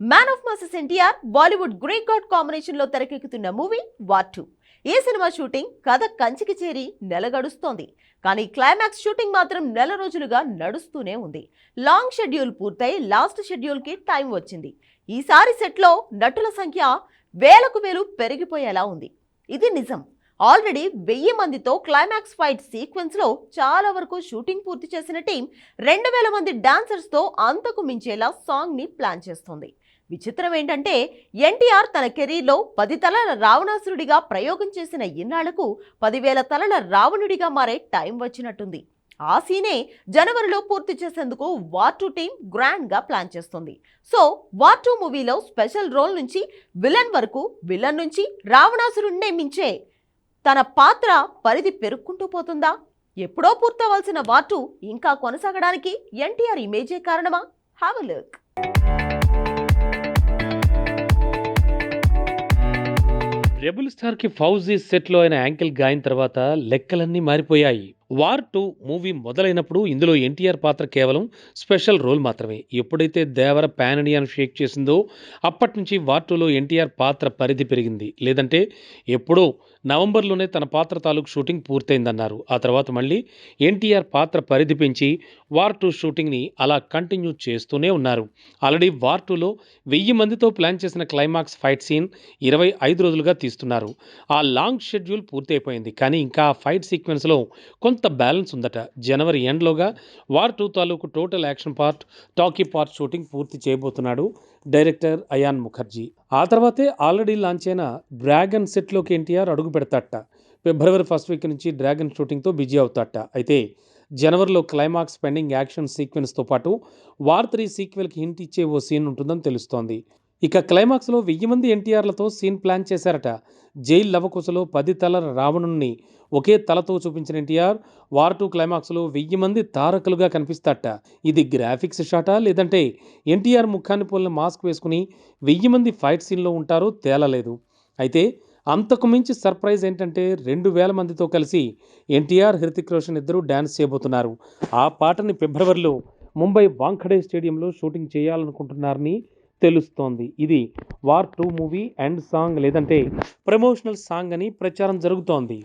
Man of masses NTR Bollywood great god కాంబినేషన్లో తెరకెక్కుతున్న movie war two ఈ సినిమా షూటింగ్ కథ కంచికి చేరి నెల గడుస్తోంది. కానీ క్లైమాక్స్ షూటింగ్ మాత్రం నెల రోజులుగా నడుస్తూనే ఉంది. లాంగ్ షెడ్యూల్ పూర్తయి లాస్ట్ షెడ్యూల్కి టైం వచ్చింది. ఈసారి సెట్లో నటుల సంఖ్య వేలకు వేలు పెరిగిపోయేలా ఉంది. ఇది నిజం. ఆల్రెడీ వెయ్యి మందితో క్లైమాక్స్ ఫైట్ సీక్వెన్స్లో చాలా వరకు షూటింగ్ పూర్తి చేసిన టీం రెండు వేల మంది డాన్సర్స్తో అంతకు మించేలా సాంగ్ని ప్లాన్ చేస్తోంది. విచిత్రం ఏంటంటే ఎన్టీఆర్ తన కెరీర్లో పది తలల రావణాసురుడిగా ప్రయోగం చేసిన ఇన్నాళ్ళకు పదివేల తలల రావణుడిగా మారే టైం వచ్చినట్టుంది. ఆ సీనే జనవరిలో పూర్తి చేసేందుకు వార్ టూ టీం గ్రాండ్గా ప్లాన్ చేస్తుంది. సో వార్ టూ మూవీలో స్పెషల్ రోల్ నుంచి విలన్ వరకు విలన్ నుంచి రావణాసురుణ్ణే మించే తన పాత్ర పరిధి పెరుక్కుంటూ పోతుందా? ఎప్పుడో పూర్తవలసిన వార్టు ఇంకా కొనసాగడానికి ఎన్టీఆర్ ఇమేజే కారణమా? హ్యావ్ లుక్ రెబుల్ స్టార్కి ఫౌజీ సెట్లో అయిన యాంకిల్ గాయం తర్వాత లెక్కలన్నీ మారిపోయాయి. వార్ టూ మూవీ మొదలైనప్పుడు ఇందులో ఎన్టీఆర్ పాత్ర కేవలం స్పెషల్ రోల్ మాత్రమే. ఎప్పుడైతే దేవర పాన్ ఇండియాను షేక్ చేసిందో అప్పటి నుంచి వార్ టూలో ఎన్టీఆర్ పాత్ర పరిధి పెరిగింది. లేదంటే ఎప్పుడో నవంబర్లోనే తన పాత్ర తాలూకు షూటింగ్ పూర్తయిందన్నారు. ఆ తర్వాత మళ్ళీ ఎన్టీఆర్ పాత్ర పరిధి పెంచి వార్ టూ షూటింగ్ని అలా కంటిన్యూ చేస్తూనే ఉన్నారు. ఆల్రెడీ వార్ టూలో వెయ్యి మందితో ప్లాన్ చేసిన క్లైమాక్స్ ఫైట్ సీన్ ఇరవై ఐదు రోజులుగా తీస్తున్నారు. ఆ లాంగ్ షెడ్యూల్ పూర్తయిపోయింది. కానీ ఇంకా ఆ ఫైట్ సీక్వెన్స్లో కొంత బ్యాలెన్స్ ఉందట. జనవరి ఎండ్లోగా వార్ టూ తాలూకు total action part talkie part shooting పూర్తి చేయబోతున్నాడు డైరెక్టర్ అయాన్ ముఖర్జీ. ఆ తర్వాతే ఆల్రెడీ లాంచ్ అయిన డ్రాగన్ సెట్లోకి ఎన్టీఆర్ అడుగు పెడతాట ఫిబ్రవరి ఫస్ట్ వీక్ నుంచి డ్రాగన్ షూటింగ్తో బిజీ అవుతాట అయితే జనవరిలో క్లైమాక్స్ పెండింగ్ యాక్షన్ సీక్వెన్స్తో పాటు వార్ త్రీ సీక్వెల్కి హింట్ ఇచ్చే ఓ సీన్ ఉంటుందని తెలుస్తోంది. ఇక క్లైమాక్స్లో వెయ్యి మంది ఎన్టీఆర్లతో సీన్ ప్లాన్ చేశారట. జైల్ లవకుశలో పది తలల రావణుణ్ణి ఒకే తలతో చూపించిన ఎన్టీఆర్ వార్ టూ క్లైమాక్స్లో వెయ్యి మంది తారకులుగా కనిపిస్తాట ఇది గ్రాఫిక్స్ షాటా? లేదంటే ఎన్టీఆర్ ముఖాన్ని పోలిన మాస్క్ వేసుకుని వెయ్యి మంది ఫైట్ సీన్లో ఉంటారో తేలలేదు. అయితే అంతకు మించి సర్ప్రైజ్ ఏంటంటే రెండు వేల మందితో కలిసి ఎన్టీఆర్ హృతిక్ రోషన్ ఇద్దరు డ్యాన్స్ చేయబోతున్నారు. ఆ పాటని ఫిబ్రవరిలో ముంబై వాంఖడే స్టేడియంలో షూటింగ్ చేయాలనుకుంటున్నారని తెలుస్తోంది. ఇది war two movie and song లేదంటే ప్రమోషనల్ సాంగ్ అని ప్రచారం జరుగుతోంది.